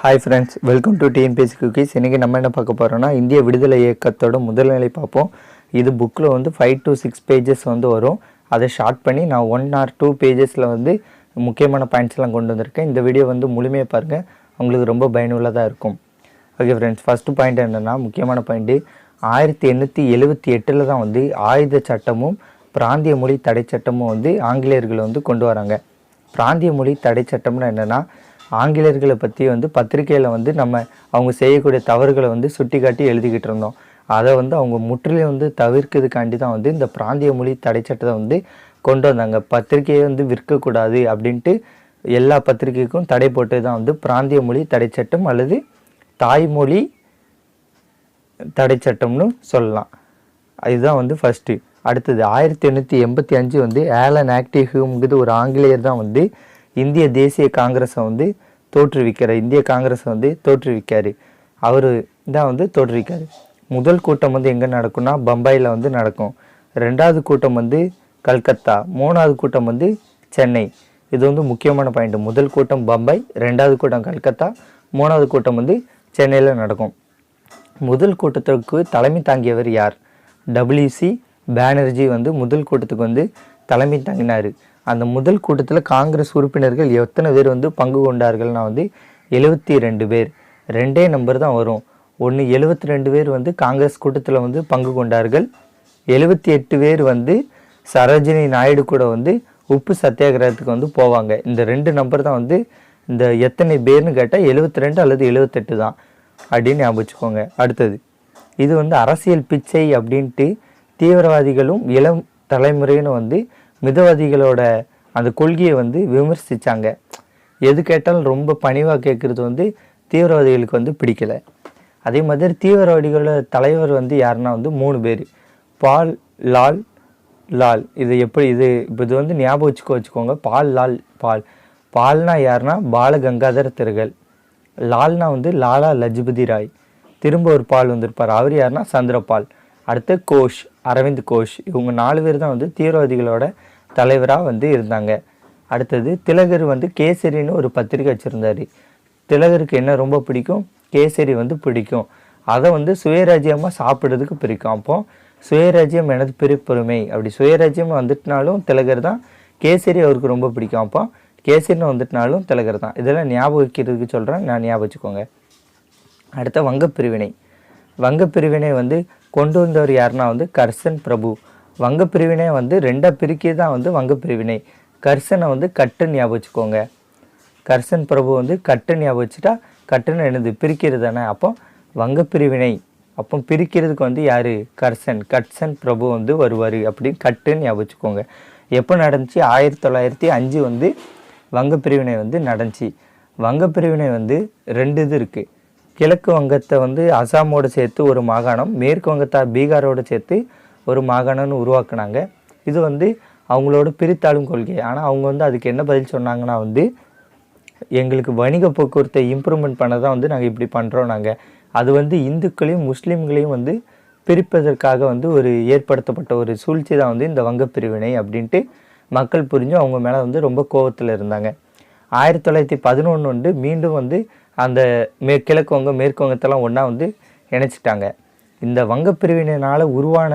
Hi friends welcome to TNPSC cookies இன்றைக்கி நம்ம என்ன பார்க்க போகிறோம்னா இந்திய விடுதலை இயக்கத்தோட முதல்நிலை பார்ப்போம். இது புக்கில் வந்து ஃபைவ் டு சிக்ஸ் பேஜஸ் வந்து வரும். அதை ஷார்ட் பண்ணி நான் ஒன் ஆர் டூ பேஜஸில் வந்து முக்கியமான பாயிண்ட்ஸ்லாம் கொண்டு வந்திருக்கேன். இந்த வீடியோ வந்து முழுமையாக பாருங்கள் உங்களுக்கு ரொம்ப பயனுள்ளதாக இருக்கும். ஓகே ஃப்ரெண்ட்ஸ் ஃபஸ்ட்டு பாயிண்ட் என்னென்னா முக்கியமான பாயிண்ட்டு ஆயிரத்தி எண்ணூற்றி எழுபத்தி எட்டில் தான் வந்து ஆயுத சட்டமும் பிராந்திய மொழி தடை சட்டமும் வந்து ஆங்கிலேயர்கள் வந்து கொண்டு வராங்க. பிராந்திய மொழி தடை சட்டம்னா என்னென்னா ஆங்கிலேயர்களை பற்றி வந்து பத்திரிக்கையில் வந்து நம்ம அவங்க செய்யக்கூடிய தவறுகளை வந்து சுட்டி காட்டி எழுதிக்கிட்டு இருந்தோம். அதை வந்து அவங்க முற்றிலும் வந்து தவிர்க்கிறதுக்காண்டி தான் வந்து இந்த பிராந்திய மொழி தடை சட்டத்தை வந்து கொண்டு வந்தாங்க. பத்திரிக்கையை வந்து விற்கக்கூடாது அப்படின்ட்டு எல்லா பத்திரிக்கைக்கும் தடை போட்டு தான் வந்து பிராந்திய மொழி தடை சட்டம் அல்லது தாய்மொழி தடை சட்டம்னு சொல்லலாம். இதுதான் வந்து ஃபஸ்ட்டு அடுத்தது ஆயிரத்தி எண்ணூற்றி எண்பத்தி அஞ்சு வந்து ஆலன் ஆக்டிவ்ங்கிறது ஒரு ஆங்கிலேயர் தான் வந்து இந்திய தேசிய காங்கிரஸை வந்து தோற்றுவிக்கிறார் இந்திய காங்கிரஸை வந்து தோற்றுவிக்காரு. அவர் தான் வந்து தோற்றுவிக்காரு. முதல் கூட்டம் வந்து எங்கே நடக்கும்னா பம்பாயில் வந்து நடக்கும். ரெண்டாவது கூட்டம் வந்து கல்கத்தா. மூணாவது கூட்டம் வந்து சென்னை. இது வந்து முக்கியமான பாயிண்ட் முதல் கூட்டம் பம்பாய் ரெண்டாவது கூட்டம் கல்கத்தா மூணாவது கூட்டம் வந்து சென்னையில் நடக்கும். முதல் கூட்டத்திற்கு தலைமை தாங்கியவர் யார்? டபிள்யூசி பானர்ஜி வந்து முதல் கூட்டத்துக்கு வந்து தலைமை தங்கினார். அந்த முதல் கூட்டத்தில் காங்கிரஸ் உறுப்பினர்கள் எத்தனை பேர் வந்து பங்கு கொண்டார்கள்னா வந்து எழுபத்தி ரெண்டு பேர். ரெண்டே நம்பர் தான் வரும். ஒன்று எழுபத்தி ரெண்டு பேர் வந்து காங்கிரஸ் கூட்டத்தில் வந்து பங்கு கொண்டார்கள். எழுபத்தி எட்டு பேர் வந்து சரோஜினி நாயுடு கூட வந்து உப்பு சத்தியாகிரகத்துக்கு வந்து போவாங்க. இந்த ரெண்டு நம்பர் தான் வந்து இந்த எத்தனை பேர்னு கேட்டால் எழுபத்தி ரெண்டு அல்லது எழுபத்தெட்டு தான். அப்படின்னு ஞாபகம் வச்சுக்கோங்க. அடுத்தது இது வந்து அரசியல் பிச்சை அப்படின்ட்டு தீவிரவாதிகளும் இளம் தலைமுறையினு வந்து மிதவாதிகளோட அந்த கொள்கையை வந்து விமர்சித்தாங்க எது கேட்டாலும் ரொம்ப பணிவாக கேட்குறது வந்து தீவிரவாதிகளுக்கு வந்து பிடிக்கல. அதே மாதிரி தீவிரவாதிகளோட தலைவர் வந்து யாருன்னா வந்து மூணு பேர். பால் லால் லால். இது எப்படி இது இப்போ இது வந்து ஞாபகம் வச்சுக்கோ வச்சுக்கோங்க. பால் லால் பால். பால்னா யாருன்னா பாலகங்காதர திரகல் லால்னா வந்து லாலா லஜ்பதி ராய். திரும்ப ஒரு பால் வந்திருப்பார். அவர் யாருன்னா சந்திரபால். அடுத்து கோஷ் அரவிந்த் கோஷ். இவங்க நாலு பேர் தான் வந்து தீவிரவாதிகளோட தலைவராக வந்து இருந்தாங்க. அடுத்தது திலகர் வந்து கேசரின்னு ஒரு பத்திரிக்கை வச்சுருந்தாரு. திலகருக்கு என்ன ரொம்ப பிடிக்கும்? கேசரி வந்து பிடிக்கும். அதை வந்து சுயராஜ்யமாக சாப்பிட்றதுக்கு பிடிக்கும். அப்போ சுயராஜ்யம் எனது பெருப்பெருமை. அப்படி சுயராஜ்யம் வந்துட்டுனாலும் திலகர் தான். கேசரி அவருக்கு ரொம்ப பிடிக்கும். அப்போ கேசரின்னு வந்துட்டுனாலும் திலகர் தான். இதெல்லாம் ஞாபகம் வைக்கிறதுக்கு சொல்கிறேன் நான் ஞாபகம் வச்சுக்கோங்க. அடுத்த வங்கப் பிரிவினை வங்கப் பிரிவினை வந்து கொண்டு வந்தவர் யாருன்னா வந்து கர்சன் பிரபு. வங்க பிரிவினை வந்து ரெண்டாக பிரிக்கி தான் வந்து வங்க பிரிவினை கர்சனை வந்து கட்டுன்னு ஞாபகம் வச்சுக்கோங்க. கர்சன் பிரபு வந்து கட்டுன்னு ஞாபகம் வச்சுட்டா கட்டுன்னு என்னது? பிரிக்கிறது தானே. அப்போ வங்கப் பிரிவினை அப்போ பிரிக்கிறதுக்கு வந்து யார்? கர்சன். கட்சன் பிரபு வந்து வருவார் அப்படின்னு கட்டுன்னு ஞாபகம் வச்சுக்கோங்க. எப்போ நடந்துச்சு? ஆயிரத்தி தொள்ளாயிரத்தி அஞ்சு வந்து வங்க பிரிவினை வந்து நடந்துச்சு. வங்கப் பிரிவினை வந்து ரெண்டு இது இருக்குது கிழக்கு வங்கத்தை வந்து அசாமோடு சேர்த்து ஒரு மாகாணம் மேற்கு வங்கத்தை பீகாரோடு சேர்த்து ஒரு மாகாணம்னு உருவாக்குனாங்க. இது வந்து அவங்களோட பிரித்தாளும் கொள்கை. ஆனால் அவங்க வந்து அதுக்கு என்ன பதில் சொன்னாங்கன்னா வந்து எங்களுக்கு வணிக போக்குவரத்தை இம்ப்ரூவ்மெண்ட் பண்ண தான் வந்து நாங்கள் இப்படி பண்ணுறோம் நாங்கள் அது வந்து இந்துக்களையும் முஸ்லீம்களையும் வந்து பிரிப்பதற்காக வந்து ஒரு ஏற்படுத்தப்பட்ட ஒரு சூழ்ச்சி தான் வந்து இந்த வங்கப் பிரிவினை அப்படின்ட்டு மக்கள் புரிஞ்சு அவங்க மேலே வந்து ரொம்ப கோவத்தில் இருந்தாங்க. ஆயிரத்தி தொள்ளாயிரத்தி பதினொன்று வந்து மீண்டும் வந்து அந்த மே கிழக்கு வங்கம் மேற்கு வங்கத்தெல்லாம் ஒன்றா வந்து இணைச்சிட்டாங்க. இந்த வங்கப்பிரிவினால் உருவான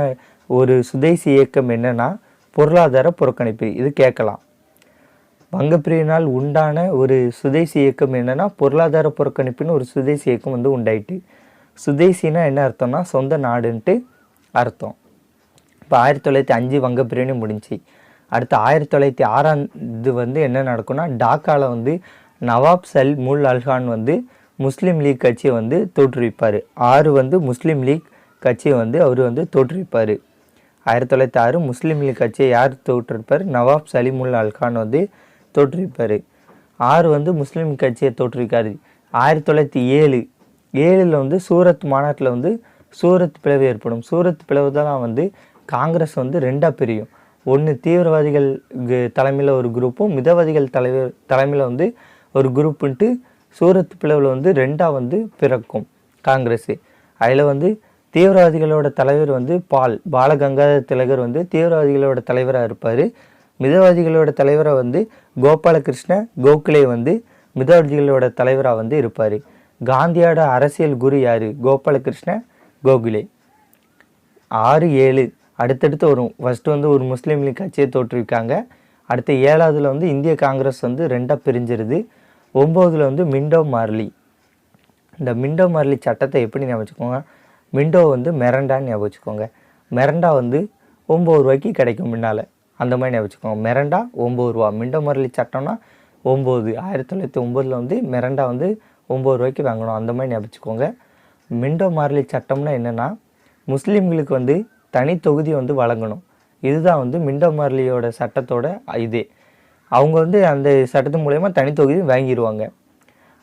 ஒரு சுதேசி இயக்கம் என்னென்னா பொருளாதார புறக்கணிப்பு. இது கேட்கலாம். வங்கப்பிரிவினால் உண்டான ஒரு சுதேசி இயக்கம் என்னென்னா பொருளாதார புறக்கணிப்புன்னு ஒரு சுதேசி இயக்கம் வந்து உண்டாயிட்டு. சுதேசினா என்ன அர்த்தம்னா சொந்த நாடுன்ட்டு அர்த்தம். இப்போ ஆயிரத்தி தொள்ளாயிரத்தி அஞ்சு வங்கப்பிரிவினை முடிஞ்சு. அடுத்து ஆயிரத்தி தொள்ளாயிரத்தி ஆறாம் இது வந்து என்ன நடக்கும்னா டாக்காவில் வந்து நவாப் சல் முல் அல்கான் வந்து முஸ்லீம் லீக் கட்சியை வந்து தோற்றுவிப்பார். ஆறு வந்து முஸ்லீம் லீக் கட்சியை வந்து அவர் வந்து தோற்றுவிப்பார். ஆயிரத்தி தொள்ளாயிரத்தி ஆறு முஸ்லீம் லீக் கட்சியை யார் தோற்றுவிப்பார்? நவாப் சலிமுல் அல்கான் வந்து தோற்றுவிப்பார். ஆறு வந்து முஸ்லீம் கட்சியை தோற்றுவிக்காரு. ஆயிரத்தி தொள்ளாயிரத்தி ஏழு ஏழில் வந்து சூரத் மாநாட்டில் வந்து சூரத் பிளவு ஏற்படும். சூரத் பிளவு தான் வந்து காங்கிரஸ் வந்து ரெண்டாக பிரியும். ஒன்று தீவிரவாதிகள் தலைமையில் ஒரு குரூப்பும் மிதவாதிகள் தலைவர் தலைமையில் வந்து ஒரு குரூப்புன்ட்டு சூரத் பிளவில் வந்து ரெண்டாக வந்து பிறக்கும் காங்கிரஸ். அதில் வந்து தீவிரவாதிகளோட தலைவர் வந்து பால் பாலகங்காதர திலகர் வந்து தீவிரவாதிகளோட தலைவராக இருப்பார். மிதவாதிகளோட தலைவராக வந்து கோபாலகிருஷ்ண கோகலே வந்து மிதவாதிகளோட தலைவராக வந்து இருப்பார். காந்தியோட அரசியல் குரு யார்? கோபாலகிருஷ்ண கோகுலே. ஆறு ஏழு. அடுத்தடுத்து வரும். ஃபஸ்ட்டு வந்து ஒரு முஸ்லீம் லீக் கட்சியை தோற்றுவிக்காங்க. அடுத்து ஏழாவதுல வந்து இந்திய காங்கிரஸ் வந்து ரெண்டாக பிரிஞ்சிருது. ஒம்போதில் வந்து மிண்டோ மார்லி. இந்த மிண்டோ மார்லி சட்டத்தை எப்படி ஞாபகம் வச்சுக்கோங்க மிண்டோ வந்து மெரண்டான்னு ஞாபகம் வச்சுக்கோங்க மெரண்டா வந்து ஒம்பது ரூபாய்க்கு கிடைக்கும் முன்னால். அந்த மாதிரி ஞாபகம் வச்சுக்கோங்க மெரண்டா ஒம்பது ரூபா. மிண்டோ மார்லி சட்டம்னா ஒம்பது. ஆயிரத்தி தொள்ளாயிரத்தி ஒம்போதில் வந்து மெரண்டா வந்து ஒம்பது ரூபாய்க்கு வாங்கணும். அந்த மாதிரி ஞாபகம் வச்சுக்கோங்க மிண்டோ மார்லி சட்டம்னா என்னென்னா முஸ்லீம்களுக்கு வந்து தனி தொகுதி வந்து வழங்கணும். இதுதான் வந்து மிண்டோ மார்லியோட சட்டத்தோட இதே. அவங்க வந்து அந்த சட்டத்து மூலயமா தனித்தொகுதி வாங்கிடுவாங்க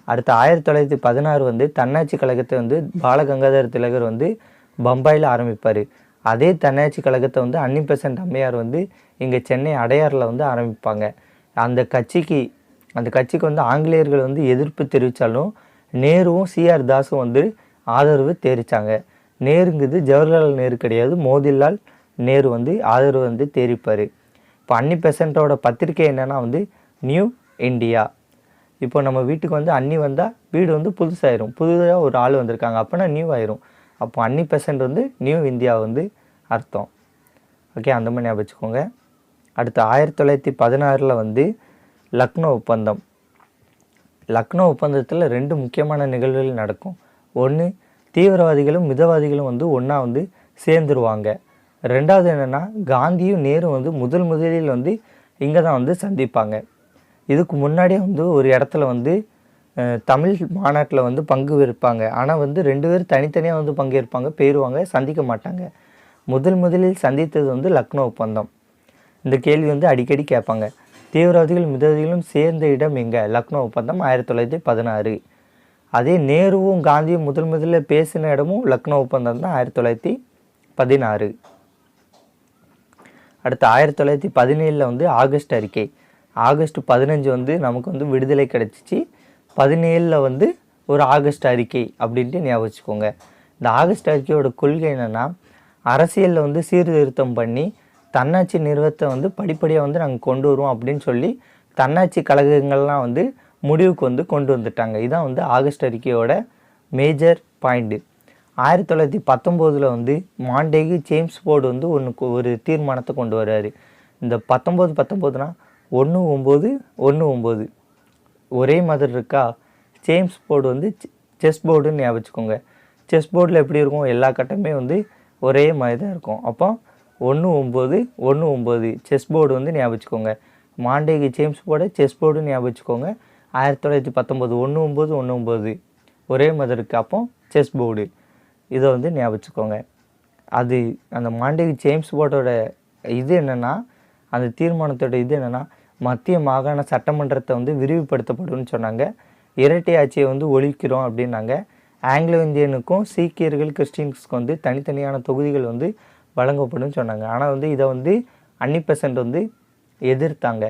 அடுத்து ஆயிரத்தி தொள்ளாயிரத்தி பதினாறு வந்து தன்னாட்சி கழகத்தை வந்து பாலகங்காதர திலகர் வந்து பம்பாயில் ஆரம்பிப்பார். அதே தன்னாட்சி கழகத்தை வந்து அன்னி பெசன்ட் அம்மையார் வந்து இங்கே சென்னை அடையாறில் வந்து ஆரம்பிப்பாங்க. அந்த கட்சிக்கு அந்த கட்சிக்கு வந்து ஆங்கிலேயர்கள் வந்து எதிர்ப்பு தெரிவித்தாலும் நேருவும் சிஆர் தாஸும் வந்து ஆதரவு தெரிவித்தாங்க நேருங்கிறது ஜவஹர்லால் நேரு கிடையாது. மோதிலால் நேரு வந்து ஆதரவு வந்து தெரிவிப்பார். இப்போ அன்னி பெசண்ட்டோட பத்திரிக்கை என்னென்னா வந்து நியூ இந்தியா இப்போ நம்ம வீட்டுக்கு வந்து அன்னி வந்தால் வீடு வந்து புதுசாயிரும். புதுதாக ஒரு ஆள் வந்திருக்காங்க. அப்போனா நியூ ஆயிரும் அப்போ அன்னி பெசண்ட் வந்து நியூ இந்தியா வந்து அர்த்தம். ஓகே அந்த மாதிரி ஞாபகம் வச்சுக்கோங்க. அடுத்து ஆயிரத்தி தொள்ளாயிரத்தி பதினாறில் வந்து லக்னோ ஒப்பந்தம். லக்னோ ஒப்பந்தத்தில் ரெண்டு முக்கியமான நிகழ்வுகள் நடக்கும். ஒன்று தீவிரவாதிகளும் மிதவாதிகளும் வந்து ஒன்றா வந்து சேர்ந்துருவாங்க. ரெண்டாவது என்னென்னா காந்தியும் நேரும் வந்து முதல் முதலில் வந்து இங்கே தான் வந்து சந்திப்பாங்க. இதுக்கு முன்னாடியே வந்து ஒரு இடத்துல வந்து தமிழ் மாநாட்டில் வந்து பங்கு இருப்பாங்க ஆனால் வந்து ரெண்டு பேரும் தனித்தனியாக வந்து பங்கேற்பாங்க பேருவாங்க சந்திக்க மாட்டாங்க. முதல் முதலில் சந்தித்தது வந்து லக்னோ ஒப்பந்தம். இந்த கேள்வி வந்து அடிக்கடி கேட்பாங்க. தீவிரவாதிகள் மிதவாதிகளும் சேர்ந்த இடம் எங்கே? லக்னோ ஒப்பந்தம் ஆயிரத்தி தொள்ளாயிரத்தி பதினாறு. அதே நேருவும் காந்தியும் முதல் முதலில் பேசின இடமும் லக்னோ ஒப்பந்தம் தான் ஆயிரத்தி தொள்ளாயிரத்தி பதினாறு. அடுத்து ஆயிரத்தி தொள்ளாயிரத்தி பதினேழில் வந்து ஆகஸ்ட் அறிக்கை. ஆகஸ்ட் பதினஞ்சு வந்து நமக்கு வந்து விடுதலை கிடச்சிச்சு. பதினேழில் வந்து ஒரு ஆகஸ்ட் அறிக்கை அப்படின்ட்டு ஞாபகம் வச்சுக்கோங்க. இந்த ஆகஸ்ட் அறிக்கையோட கொள்கை என்னென்னா அரசியலில் வந்து சீர்திருத்தம் பண்ணி தன்னாட்சி நிறுவத்தை வந்து படிப்படியாக வந்து நாங்கள் கொண்டு வருவோம் அப்படின்னு சொல்லி தன்னாட்சி கழகங்கள்லாம் வந்து முடிவுக்கு வந்து கொண்டு வந்துட்டாங்க. இதுதான் வந்து ஆகஸ்ட் அறிக்கையோட மேஜர் பாயிண்ட்டு ஆயிரத்தி தொள்ளாயிரத்தி பத்தொம்போதில் வந்து மாண்டேகு ஜேம்ஸ் போர்டு வந்து ஒன்று ஒரு தீர்மானத்தை கொண்டு வர்றாரு. இந்த பத்தொம்போது பத்தொம்போதுனா ஒன்று ஒம்பது ஒன்று ஒம்பது. ஒரே மாதிரி இருக்கா? ஜேம்ஸ் போர்டு வந்து செஸ் போர்டுன்னு ஞாபகம் வச்சுக்கோங்க. செஸ் போர்டில் எப்படி இருக்கும்? எல்லா கட்டமே வந்து ஒரே மாதிரி தான் இருக்கும். அப்போ ஒன்று ஒம்பது ஒன்று ஒம்பது. செஸ் போர்டு வந்து ஞாபகம் வச்சுக்கோங்க. மாண்டேகு ஜேம்ஸ் போர்டை செஸ் போர்டு ஞாபகம் வச்சுக்கோங்க. ஆயிரத்தி தொள்ளாயிரத்தி பத்தொம்போது ஒன்று ஒம்பது ஒன்று ஒம்பது. ஒரே மாதிரி இருக்குது அப்போ செஸ் போர்டு. இதை வந்து ஞாபகம் அது அந்த மாண்டேகு ஜேம்ஸ் போர்டோட இது என்னென்னா அந்த தீர்மானத்தோட இது என்னென்னா மத்திய மாகாண சட்டமன்றத்தை வந்து விரிவுபடுத்தப்படும்னு சொன்னாங்க. இரட்டை ஆட்சியை வந்து ஒழிக்கிறோம் அப்படின்னாங்க. ஆங்கிலோ இந்தியனுக்கும் சீக்கியர்கள் கிறிஸ்டின்ஸ்க்கு வந்து தனித்தனியான தொகுதிகள் வந்து வழங்கப்படும்னு சொன்னாங்க. ஆனால் வந்து இதை வந்து அன்னி பெசன்ட் வந்து எதிர்த்தாங்க.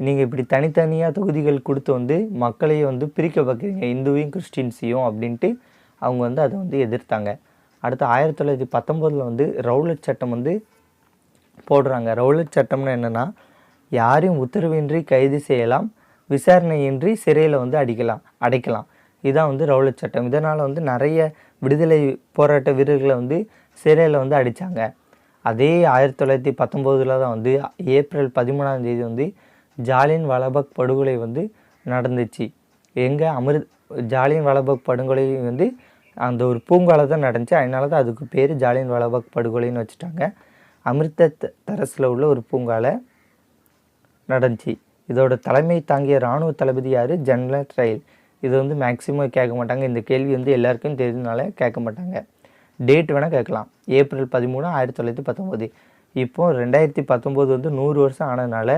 நீங்கள் இப்படி தனித்தனியாக தொகுதிகள் கொடுத்து வந்து மக்களையும் வந்து பிரிக்க பார்க்குறீங்க இந்துவையும் கிறிஸ்டின்ஸையும் அப்படின்ட்டு அவங்க வந்து அதை வந்து எதிர்த்தாங்க. அடுத்து ஆயிரத்தி தொள்ளாயிரத்தி பத்தொம்போதில் வந்து ரவுலட் சட்டம் வந்து போடுறாங்க. ரவுலட் சட்டம்னு என்னென்னா யாரையும் உத்தரவின்றி கைது செய்யலாம் விசாரணையின்றி சிறையில் வந்து அடிக்கலாம் அடைக்கலாம். இதுதான் வந்து ரவுலட் சட்டம். இதனால் வந்து நிறைய விடுதலை போராட்ட வீரர்களை வந்து சிறையில் வந்து அடித்தாங்க அதே ஆயிரத்தி தொள்ளாயிரத்தி பத்தொம்போதில் தான் வந்து ஏப்ரல் பதிமூணாம் தேதி வந்து ஜாலியன் வலபக் படுகொலை வந்து நடந்துச்சு. எங்கே அமிர்த் ஜாலியன் வலபக் படுகொலை வந்து அந்த ஒரு பூங்கால தான் நடந்துச்சு. அதனால தான் அதுக்கு பேர் ஜாலியன் வாலாபாக் படுகொலைன்னு வச்சுட்டாங்க. அமிர்த தரஸில் உள்ள ஒரு பூங்கால நடந்துச்சு. இதோட தலைமை தாங்கிய இராணுவ தளபதி யார்? ஜெனரல் ட்ரையல். இது வந்து மேக்ஸிமம் கேட்க மாட்டாங்க. இந்த கேள்வி வந்து எல்லாருக்கும் தெரிஞ்சதுனால கேட்க மாட்டாங்க. டேட் வேணால் கேட்கலாம். ஏப்ரல் பதிமூணு ஆயிரத்தி தொள்ளாயிரத்தி பத்தொம்போது இப்போ ரெண்டாயிரத்தி பத்தொம்போது வந்து நூறு வருஷம் ஆனதுனால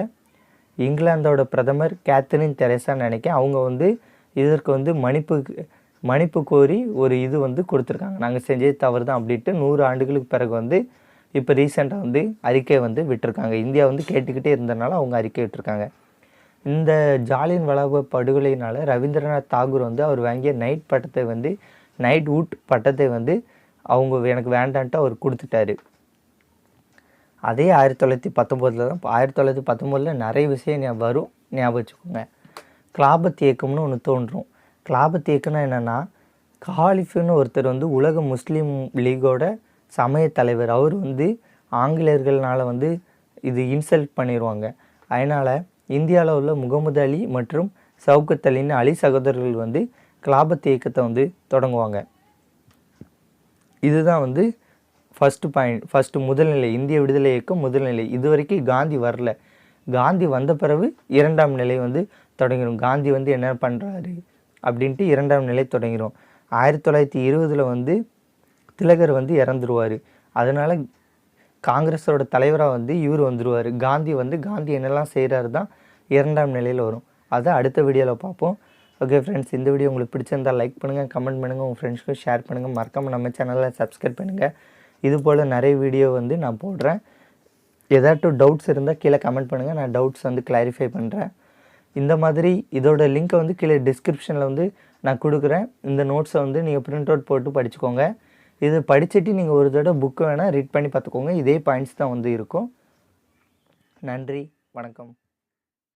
இங்கிலாந்தோட பிரதமர் கேத்தரின் தெரேசான்னு நினைக்க அவங்க வந்து இதற்கு வந்து மன்னிப்பு மன்னிப்பு கோரி ஒரு இது வந்து கொடுத்துருக்காங்க. நாங்கள் செஞ்சது தவறு தான் அப்படின்ட்டு நூறு ஆண்டுகளுக்கு பிறகு வந்து இப்போ ரீசெண்டாக வந்து அறிக்கை வந்து விட்டுருக்காங்க. இந்தியா வந்து கேட்டுக்கிட்டே இருந்தனால அவங்க அறிக்கை விட்டிருக்காங்க. இந்த ஜாலியன் வளாக படுகொலையினால் ரவீந்திரநாத் தாகூர் வந்து அவர் வாங்கிய நைட் பட்டத்தை வந்து நைட் வுட் பட்டத்தை வந்து அவங்க எனக்கு வேண்டான்ட்டு அவர் கொடுத்துட்டாரு. அதே ஆயிரத்தி தொள்ளாயிரத்தி பத்தொம்போதில் தான் ஆயிரத்தி தொள்ளாயிரத்தி பத்தொம்போதில் நிறைய விஷயம் வரும். ஞாபகம் வச்சுக்கோங்க. கிளாபத் இயக்கம்னு ஒன்று தோன்றும். கிளாபத் இயக்கம்னா என்னென்னா காலிஃபுன்னு ஒருத்தர் வந்து உலக முஸ்லீம் லீகோட சமய தலைவர். அவர் வந்து ஆங்கிலேயர்களால் வந்து இது இன்சல்ட் பண்ணிடுவாங்க அதனால் இந்தியாவில் உள்ள முகமது அலி மற்றும் சவுகத் அலின்னு அலி சகோதரர்கள் வந்து கிலாபத் இயக்கத்தை வந்து தொடங்குவாங்க. இதுதான் வந்து ஃபஸ்ட்டு பாயிண்ட் ஃபஸ்ட்டு முதல்நிலை இந்திய விடுதலை இயக்கம் முதல்நிலை. இது வரைக்கும் காந்தி வரல. காந்தி வந்த பிறகு இரண்டாம் நிலை வந்து தொடங்கிடும் காந்தி வந்து என்ன பண்ணுறாரு அப்படின்ட்டு இரண்டாம் நிலை தொடங்கிடும் ஆயிரத்தி தொள்ளாயிரத்தி இருபதில் வந்து திலகர் வந்து இறந்துருவார். அதனால் காங்கிரஸோட தலைவராக வந்து இவர் வந்துடுவார் காந்தி வந்து காந்தி என்னெல்லாம் செய்கிறாரு தான் இரண்டாம் நிலையில் வரும். அதை அடுத்த வீடியோவில் பார்ப்போம். ஓகே ஃப்ரெண்ட்ஸ் இந்த வீடியோ உங்களுக்கு பிடிச்சிருந்தால் லைக் பண்ணுங்கள் கமெண்ட் பண்ணுங்கள் உங்கள் ஃப்ரெண்ட்ஸ்க்கும் ஷேர் பண்ணுங்கள் மறக்காமல் நம்ம சேனலில் சப்ஸ்கிரைப் பண்ணுங்கள் இது போல் நிறைய வீடியோ வந்து நான் போடுறேன். ஏதாட்டும் டவுட்ஸ் இருந்தால் கீழே கமெண்ட் பண்ணுங்கள் நான் டவுட்ஸ் வந்து கிளாரிஃபை பண்ணுறேன் இந்த மாதிரி இதோட லிங்க்கை வந்து கீழே டிஸ்கிரிப்ஷனில் வந்து நான் கொடுக்குறேன். இந்த நோட்ஸை வந்து நீங்கள் பிரிண்ட் அவுட் போட்டு படிச்சுக்கோங்க. இது படிச்சுட்டு நீங்கள் ஒரு தடவை புக்கு வேணால் ரீட் பண்ணி பார்த்துக்கோங்க. இதே பாயிண்ட்ஸ் தான் வந்து இருக்கும். நன்றி வணக்கம்.